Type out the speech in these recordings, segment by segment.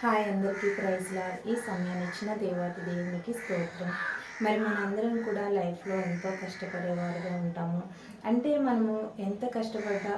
Hi అందరికీ ప్రైజ్లా ఈ సమయాన్ని ఇచ్చిన దేవాతి దేవునికి స్తోత్రం. మరి మనందరం కూడా లైఫ్లో ఎంతో కష్టపడేవారుగా ఉంటాము. అంటే మనము ఎంత కష్టపడ్డా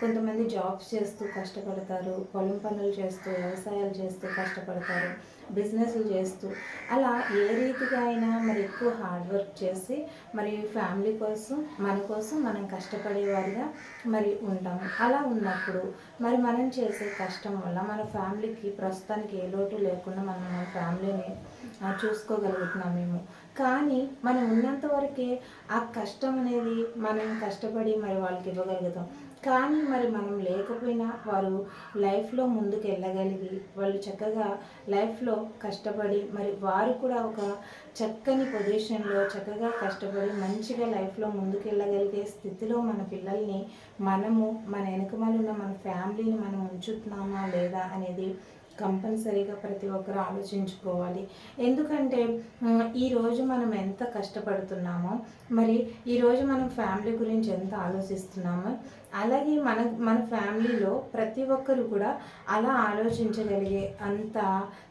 కొంతమంది జాబ్స్ చేస్తూ కష్టపడతారు పొలం పనులు చేస్తూ వ్యవసాయాలు చేస్తూ కష్టపడతారు బిజినెస్లు చేస్తూ అలా ఏ రీతిగా అయినా మరి ఎక్కువ హార్డ్ వర్క్ చేసి మరి ఫ్యామిలీ కోసం మన కోసం మనం కష్టపడేవారిగా మరి ఉంటాము అలా ఉన్నప్పుడు మరి మనం చేసే కష్టం వల్ల మన ఫ్యామిలీకి ప్రస్తుతానికి ఏ లోటు లేకుండా మనం మన ఫ్యామిలీని చూసుకోగలుగుతున్నాం మేము. కానీ మనం ఉన్నంత వరకే ఆ కష్టం అనేది మనం కష్టపడి మరి వాళ్ళకి ఇవ్వగలుగుతాం. కానీ మరి మనం లేకపోయినా వారు లైఫ్లో ముందుకు వెళ్ళగలిగి వాళ్ళు చక్కగా లైఫ్లో కష్టపడి మరి వారు కూడా ఒక చక్కని పొజిషన్లో చక్కగా కష్టపడి మంచిగా లైఫ్లో ముందుకు వెళ్ళగలిగే స్థితిలో మన పిల్లల్ని మనము మన వెనుకమాల ఉన్న మన ఫ్యామిలీని మనం ఉంచుతున్నామా లేదా అనేది కంపల్సరీగా ప్రతి ఒక్కరు ఆలోచించుకోవాలి. ఎందుకంటే ఈరోజు మనం ఎంత కష్టపడుతున్నామో మరి ఈరోజు మనం ఫ్యామిలీ గురించి ఎంత ఆలోచిస్తున్నామో అలాగే మన మన ఫ్యామిలీలో ప్రతి ఒక్కరు కూడా అలా ఆలోచించగలిగే అంత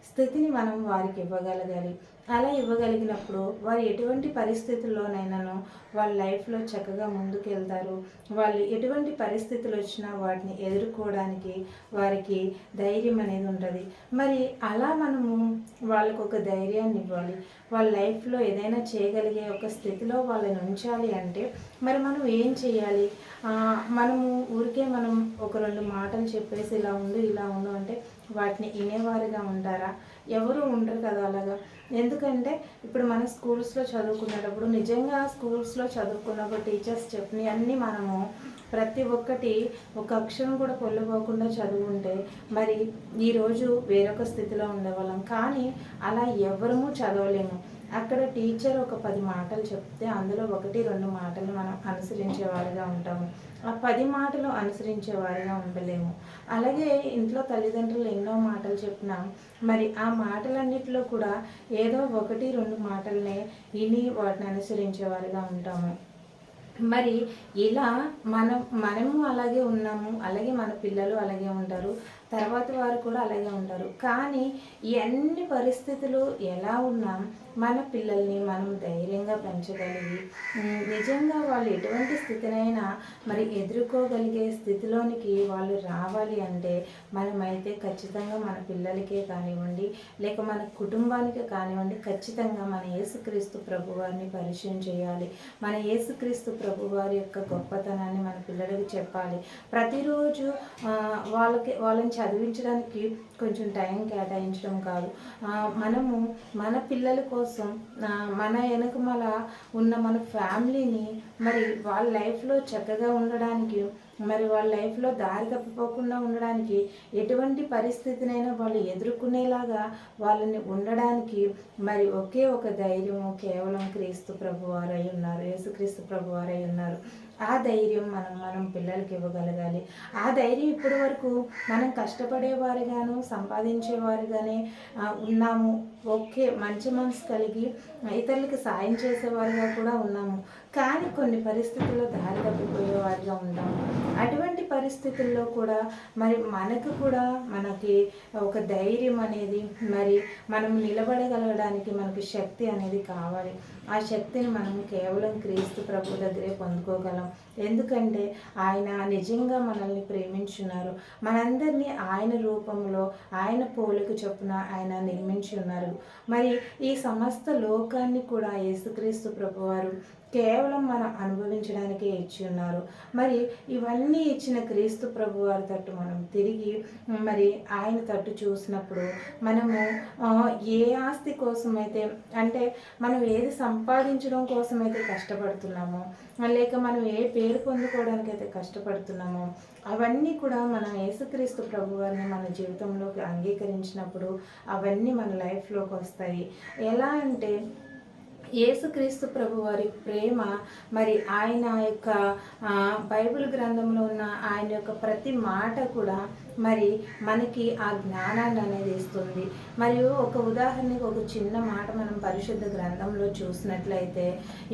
స్థితిని మనం వారికి ఇవ్వగలగాలి. అలా ఇవ్వగలిగినప్పుడు వారు ఎటువంటి పరిస్థితుల్లోనైనాను వాళ్ళ లైఫ్లో చక్కగా ముందుకెళ్తారు. వాళ్ళు ఎటువంటి పరిస్థితులు వచ్చినా వాటిని ఎదుర్కోవడానికి వారికి ధైర్యం అనేది ఉంటుంది. మరి అలా మనము వాళ్ళకు ఒక ధైర్యాన్ని ఇవ్వాలి. వాళ్ళ లైఫ్లో ఏదైనా చేయగలిగే ఒక స్థితిలో వాళ్ళని ఉంచాలి అంటే మరి మనం ఏం చేయాలి? మనము ఊరికే మనం ఒక రెండు మాటలు చెప్పేసి ఇలా ఉండు ఇలా ఉండు అంటే వాటిని వినేవారుగా ఉంటారా? ఎవరు ఉండరు కదా అలాగా? ఎందుకంటే ఇప్పుడు మన స్కూల్స్లో చదువుకునేటప్పుడు నిజంగా స్కూల్స్లో చదువుకున్నప్పుడు టీచర్స్ చెప్పినవి అన్నీ మనము ప్రతి ఒక్కటి ఒక అక్షరం కూడా పొల్లిపోకుండా చదువుంటే మరి ఈరోజు వేరొక స్థితిలో ఉండేవాళ్ళం. కానీ అలా ఎవరము చదవలేము. అక్కడ టీచర్ ఒక పది మాటలు చెప్తే అందులో ఒకటి రెండు మాటలు మనం అనుసరించేవారుగా ఉంటాము. ఆ పది మాటలు అనుసరించేవారుగా ఉండలేము. అలాగే ఇంట్లో తల్లిదండ్రులు ఎన్నో మాటలు చెప్పినా మరి ఆ మాటలన్నిటిలో కూడా ఏదో ఒకటి రెండు మాటలనే విని వాటిని అనుసరించేవారుగా ఉంటాము. మరి ఇలా మనం మనము అలాగే ఉన్నాము అలాగే మన పిల్లలు అలాగే ఉంటారు. తర్వాత వారు కూడా అలాగే ఉంటారు. కానీ ఎన్ని పరిస్థితులు ఎలా ఉన్నా మన పిల్లల్ని మనం ధైర్యంగా పెంచగలిగి నిజంగా వాళ్ళు ఎటువంటి స్థితినైనా మరి ఎదుర్కోగలిగే స్థితిలోనికి వాళ్ళు రావాలి అంటే మనమైతే ఖచ్చితంగా మన పిల్లలకే కానివ్వండి లేక మన కుటుంబానికి కానివ్వండి ఖచ్చితంగా మన యేసుక్రీస్తు ప్రభువారిని పరిచయం చేయాలి. మన యేసుక్రీస్తు ప్రభువారి యొక్క గొప్పతనాన్ని మన పిల్లలకు చెప్పాలి. ప్రతిరోజు వాళ్ళకి వాళ్ళని చదివించడానికి కొంచెం టైం కేటాయించడం కాదు. మనము మన పిల్లల కోసం మన వెనకమల ఉన్న మన ఫ్యామిలీని మరి వాళ్ళ లైఫ్లో చక్కగా ఉండడానికి మరి వాళ్ళ లైఫ్లో దారి తప్పిపోకుండా ఉండడానికి ఎటువంటి పరిస్థితినైనా వాళ్ళు ఎదుర్కొనేలాగా వాళ్ళని ఉండడానికి మరి ఒకే ఒక ధైర్యము కేవలం క్రీస్తు ప్రభువారై ఉన్నారు యేసుక్రీస్తు ప్రభువారై ఉన్నారు. ఆ ధైర్యం మనం మనం పిల్లలకి ఇవ్వగలగాలి. ఆ ధైర్యం ఇప్పటి వరకు మనం కష్టపడేవారుగాను సంపాదించేవారుగానే ఉన్నాము. ఓకే మంచి మనసు కలిగి ఇతరులకి సాయం చేసేవారుగా కూడా ఉన్నాము. కానీ కొన్ని పరిస్థితుల్లో దారి తప్పిపోయేవారుగా ఉన్నాము అటువంటి పరిస్థితుల్లో కూడా మరి మనకు కూడా మనకి ఒక ధైర్యం అనేది మరి మనం నిలబడగలగడానికి మనకి శక్తి అనేది కావాలి. ఆ శక్తిని మనం కేవలం క్రీస్తు ప్రభు దగ్గరే పొందుకోగలం. ఎందుకంటే ఆయన నిజంగా మనల్ని ప్రేమించున్నారు. మనందరినీ ఆయన రూపంలో ఆయన పోలిక చొప్పున ఆయన నిర్మించి ఉన్నారు మరి ఈ సమస్త లోకాన్ని కూడా యేసుక్రీస్తు ప్రభువారు కేవలం మనం అనుభవించడానికే ఇచ్చి ఉన్నారు. మరి ఇవన్నీ ఇచ్చిన క్రీస్తు ప్రభు వారి తట్టు మనం తిరిగి మరి ఆయన తట్టు చూసినప్పుడు మనము ఏ ఆస్తి కోసమైతే అంటే మనం ఏది సంపాదించడం కోసమైతే కష్టపడుతున్నామో లేక మనం ఏ పేరు పొందుకోవడానికి అయితే కష్టపడుతున్నామో అవన్నీ కూడా మనం యేసుక్రీస్తు ప్రభు వారిని మన జీవితంలోకి అంగీకరించినప్పుడు అవన్నీ మన లైఫ్లోకి వస్తాయి. ఎలా అంటే యేసుక్రీస్తు ప్రభు వారి ప్రేమ మరి ఆయన యొక్క బైబిల్ గ్రంథంలో ఉన్న ఆయన యొక్క ప్రతి మాట కూడా మరి మనకి ఆ జ్ఞానాన్ని అనేది ఇస్తుంది. మరియు ఒక ఉదాహరణకి ఒక చిన్న మాట మనం పరిశుద్ధ గ్రంథంలో చూసినట్లయితే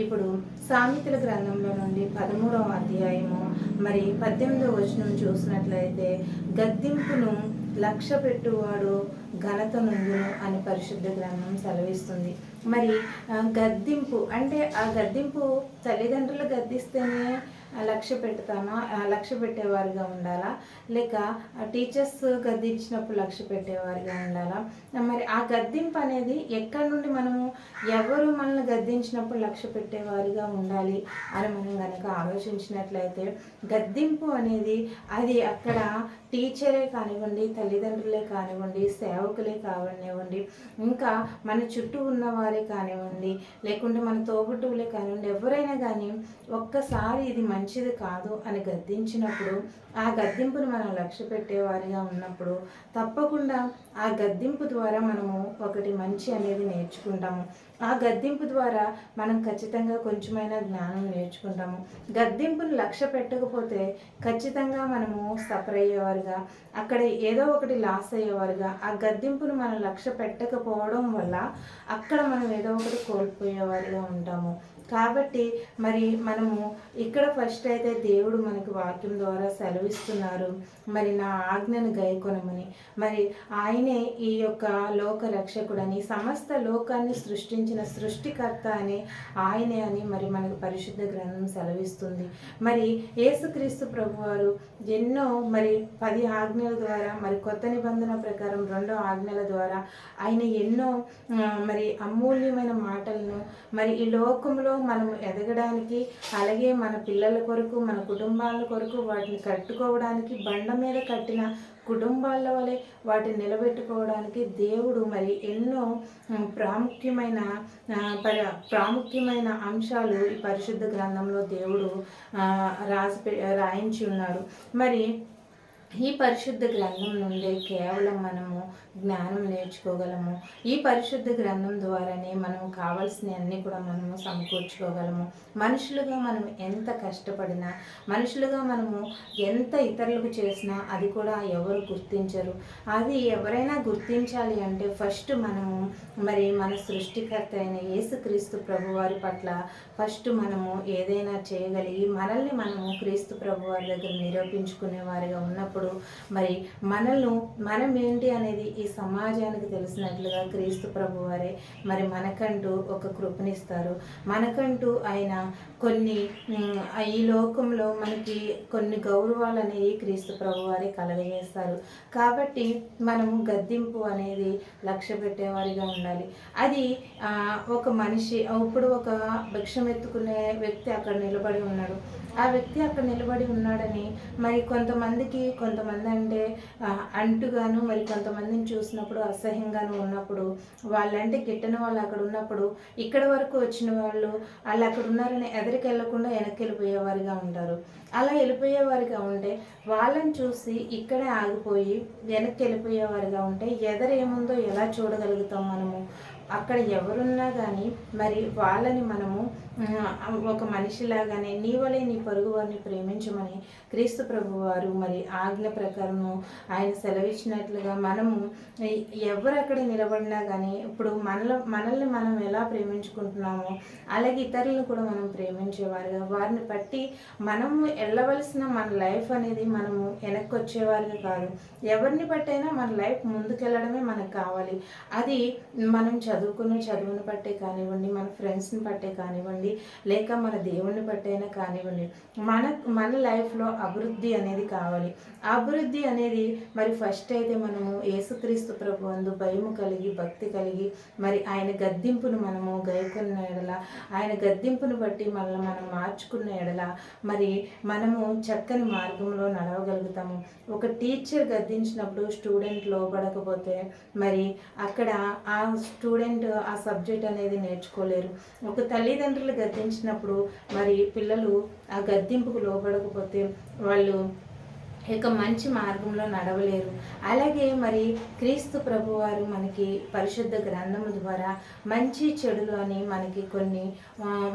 ఇప్పుడు సామెతల గ్రంథంలో నుండి పదమూడవ అధ్యాయము మరి పద్దెనిమిదవ వచనం చూసినట్లయితే గద్దింపును లక్ష్య పెట్టువాడు ఘనత నుండును అని పరిశుద్ధ గ్రంథం సెలవిస్తుంది. మరి గద్దింపు అంటే ఆ గద్దింపు తల్లిదండ్రులు గద్దిస్తేనే లక్ష్య పెడతామా లక్ష్య పెట్టేవారిగా ఉండాలా? లేక టీచర్స్ గద్దించినప్పుడు లక్ష్య పెట్టేవారిగా ఉండాలా? మరి ఆ గద్దింపు అనేది ఎక్కడి నుండి మనము ఎవరు మనల్ని గద్దించినప్పుడు లక్ష్య పెట్టేవారిగా ఉండాలి అని మనం కనుక ఆలోచించినట్లయితే గద్దింపు అనేది అది అక్కడ టీచరే కానివ్వండి తల్లిదండ్రులే కానివ్వండి సేవకులే కానివ్వండి ఇంకా మన చుట్టూ ఉన్నవారు కానివ్వండి లేకుంటే మన తోబుట్టువులే కానివ్వండి ఎవరైనా కానీ ఒక్కసారి ఇది మంచిది కాదు అని గద్దించినప్పుడు ఆ గద్దింపును మనం లక్ష్య పెట్టేవారిగా ఉన్నప్పుడు తప్పకుండా ఆ గద్దింపు ద్వారా మనము ఒకటి మంచి అనేది నేర్చుకుంటాము. ఆ గద్దింపు ద్వారా మనం ఖచ్చితంగా కొంచెమైనా జ్ఞానం నేర్చుకుంటాము. గద్దింపును లక్ష్య పెట్టకపోతే ఖచ్చితంగా మనము సఫర్ అయ్యేవారుగా అక్కడ ఏదో ఒకటి లాస్ అయ్యేవారుగా ఆ గద్దింపును మనం లక్ష్య పెట్టకపోవడం వల్ల అక్కడ మనం ఏదో ఒకటి కోల్పోయేవారుగా ఉంటాము. కాబట్టి మరి మనము ఇక్కడ ఫస్ట్ అయితే దేవుడు మనకు వాక్యం ద్వారా సెలవిస్తున్నారు. మరి నా ఆజ్ఞను గైకొనమని. మరి ఆయనే ఈ యొక్క లోక రక్షకుడని సమస్త లోకాన్ని సృష్టించిన సృష్టికర్త అని ఆయనే అని మరి మనకు పరిశుద్ధ గ్రంథం సెలవిస్తుంది. మరి యేసుక్రీస్తు ప్రభువారు ఎన్నో మరి పది ఆజ్ఞల ద్వారా మరి కొత్త నిబంధన ప్రకారం రెండో ఆజ్ఞల ద్వారా ఆయన ఎన్నో మరి అమూల్యమైన మాటలను మరి ఈ లోకంలో మనం ఎదగడానికి అలాగే మన పిల్లల కొరకు మన కుటుంబాల కొరకు వాటిని కట్టుకోవడానికి బండ మీద కట్టిన కుటుంబాల వలె వాటిని నిలబెట్టుకోవడానికి దేవుడు మరి ఎన్నో ప్రాముఖ్యమైన ప్రాముఖ్యమైన అంశాలు ఈ పరిశుద్ధ గ్రంథంలో దేవుడు రాసి పె- రాయించి ఉన్నాడు. మరి ఈ పరిశుద్ధ గ్రంథం నుండి కేవలం మనము జ్ఞానం నేర్చుకోగలము. ఈ పరిశుద్ధ గ్రంథం ద్వారానే మనం కావాల్సిన అన్నీ కూడా మనము సమకూర్చుకోగలము. మనుషులుగా మనం ఎంత కష్టపడినా మనుషులుగా మనము ఎంత ఇతరులకు చేసినా అది కూడా ఎవరు గుర్తించరు. అది ఎవరైనా గుర్తించాలి అంటే ఫస్ట్ మనము మరి మన సృష్టికర్త అయిన యేసుక్రీస్తు ప్రభు వారి పట్ల ఫస్ట్ మనము ఏదైనా చేయగలిగి మనల్ని మనము క్రీస్తు ప్రభు వారి దగ్గర నిరూపించుకునే వారిగా ఉన్నప్పుడు మరి మనల్ని మనం ఏంటి అనేది ఈ సమాజానికి తెలిసినట్లుగా క్రీస్తు ప్రభు వారే మరి మనకంటూ ఒక కృపనిస్తారు. మనకంటూ ఆయన కొన్ని ఈ లోకంలో మనకి కొన్ని గౌరవాలు అనేవి క్రీస్తు ప్రభు వారే కలగజేస్తారు. కాబట్టి మనము గద్దింపు అనేది లక్ష్య పెట్టేవారిగా ఉండాలి. అది ఒక మనిషి ఇప్పుడు ఒక భిక్షం ఎత్తుకునే వ్యక్తి అక్కడ నిలబడి ఉన్నాడు. ఆ వ్యక్తి అక్కడ నిలబడి ఉన్నాడని మరి కొంతమందికి కొంతమంది అంటే అంటుగాను మరి కొంతమందిని చూసినప్పుడు అసహ్యంగాను ఉన్నప్పుడు వాళ్ళంటే గిట్టని వాళ్ళు అక్కడ ఉన్నప్పుడు ఇక్కడ వరకు వచ్చిన వాళ్ళు వాళ్ళు అక్కడ ఉన్నారని ఎదరికి వెళ్ళకుండా వెనక్కి వెళ్ళిపోయేవారిగా ఉంటారు. అలా వెళ్ళిపోయేవారిగా ఉంటే వాళ్ళని చూసి ఇక్కడే ఆగిపోయి వెనక్కి వెళ్ళిపోయేవారిగా ఉంటే ఎదరేముందో ఎలా చూడగలుగుతాం మనము? అక్కడ ఎవరున్నా కానీ మరి వాళ్ళని మనము ఒక మనిషిలాగానే నీ వలే నీ పొరుగు వారిని ప్రేమించమని క్రీస్తు ప్రభు వారు మరి ఆజ్ఞ ప్రకారము ఆయన సెలవిచ్చినట్లుగా మనము ఎవరు అక్కడ నిలబడినా కానీ ఇప్పుడు మనలో మనల్ని మనం ఎలా ప్రేమించుకుంటున్నామో అలాగే ఇతరులను కూడా మనం ప్రేమించేవారుగా వారిని బట్టి మనము వెళ్ళవలసిన మన లైఫ్ అనేది మనము వెనక్కి వచ్చేవారుగా కాదు. ఎవరిని బట్టైనా మన లైఫ్ ముందుకెళ్ళడమే మనకు కావాలి. అది మనం చదువుకున్న చదువుని బట్టే కానివ్వండి మన ఫ్రెండ్స్ని బట్టే కానివ్వండి లేక మన దేవుణ్ణి బట్టైనా కానివ్వండి మన మన లైఫ్లో అభివృద్ధి అనేది కావాలి. అభివృద్ధి అనేది మరి ఫస్ట్ అయితే మనము యేసుక్రీస్తు ప్రభు అందు భయము కలిగి భక్తి కలిగి మరి ఆయన గద్దింపును మనము గైకున్న ఎడల ఆయన గద్దింపును బట్టి మనల్ని మనం మార్చుకున్న ఎడల మరి మనము చక్కని మార్గంలో నడవగలుగుతాము. ఒక టీచర్ గద్దించినప్పుడు స్టూడెంట్ లోపడకపోతే మరి అక్కడ ఆ స్టూడెంట్ ఆ సబ్జెక్ట్ అనేది నేర్చుకోలేరు. ఒక తల్లిదండ్రులు గద్దించినప్పుడు మరి పిల్లలు ఆ గద్దింపుకు లోపడకపోతే వాళ్ళు ఇక మంచి మార్గంలో నడవలేరు. అలాగే మరి క్రీస్తు ప్రభువారు మనకి పరిశుద్ధ గ్రంథం ద్వారా మంచి చెడులు అని మనకి కొన్ని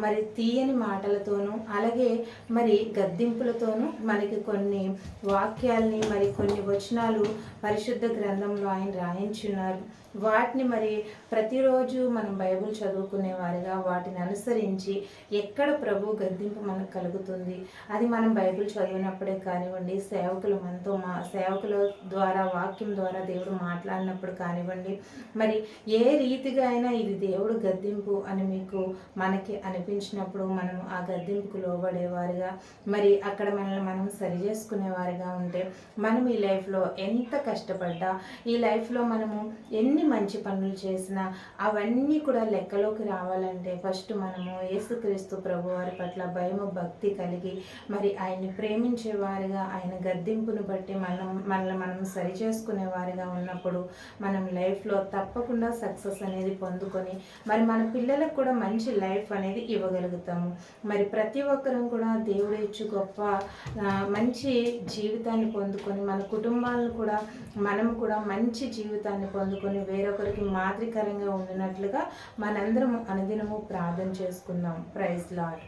మరి తీయని మాటలతోనూ అలాగే మరి గద్దింపులతోనూ మనకి కొన్ని వాక్యాల్ని మరి కొన్ని వచనాలు పరిశుద్ధ గ్రంథంలో ఆయన రాయించున్నారు. వాటిని మరి ప్రతిరోజు మనం బైబిల్ చదువుకునే వారిగా వాటిని అనుసరించి ఎక్కడ ప్రభు గద్దింపు మనకు కలుగుతుంది? అది మనం బైబిల్ చదివినప్పుడే కానివ్వండి సేవకులు మనతో మా సేవకుల ద్వారా వాక్యం ద్వారా దేవుడు మాట్లాడినప్పుడు కానివ్వండి మరి ఏ రీతిగా అయినా ఇది దేవుడు గద్దింపు అని మీకు మనకి అనిపించినప్పుడు మనం ఆ గద్దింపుకు లోబడేవారుగా మరి అక్కడ మనల్ని మనం సరి చేసుకునేవారిగా ఉంటే మనం ఈ లైఫ్లో ఎంత కష్టపడ్డా. ఈ లైఫ్లో మనము ఎన్ని మంచి పనులు చేసినా అవన్నీ కూడా లెక్కలోకి రావాలంటే ఫస్ట్ మనము యేసుక్రీస్తు ప్రభు వారి పట్ల భయము భక్తి కలిగి మరి ఆయన్ని ప్రేమించే వారిగా ఆయన గద్దింపును బట్టి మనం మనల్ని మనం సరి చేసుకునే వారిగా ఉన్నప్పుడు మనం లైఫ్లో తప్పకుండా సక్సెస్ అనేది పొందుకొని మరి మన పిల్లలకు కూడా మంచి లైఫ్ అనేది ఇవ్వగలుగుతాము. మరి ప్రతి ఒక్కరం కూడా దేవుడు ఇచ్చు గొప్ప మంచి జీవితాన్ని పొందుకొని మన కుటుంబాలను కూడా మనం కూడా మంచి జీవితాన్ని పొందుకొని వేరొకరికి మాదిరికరంగా ఉండినట్లుగా మనందరం అనుదినము ప్రార్థన చేసుకుందాం. Praise lord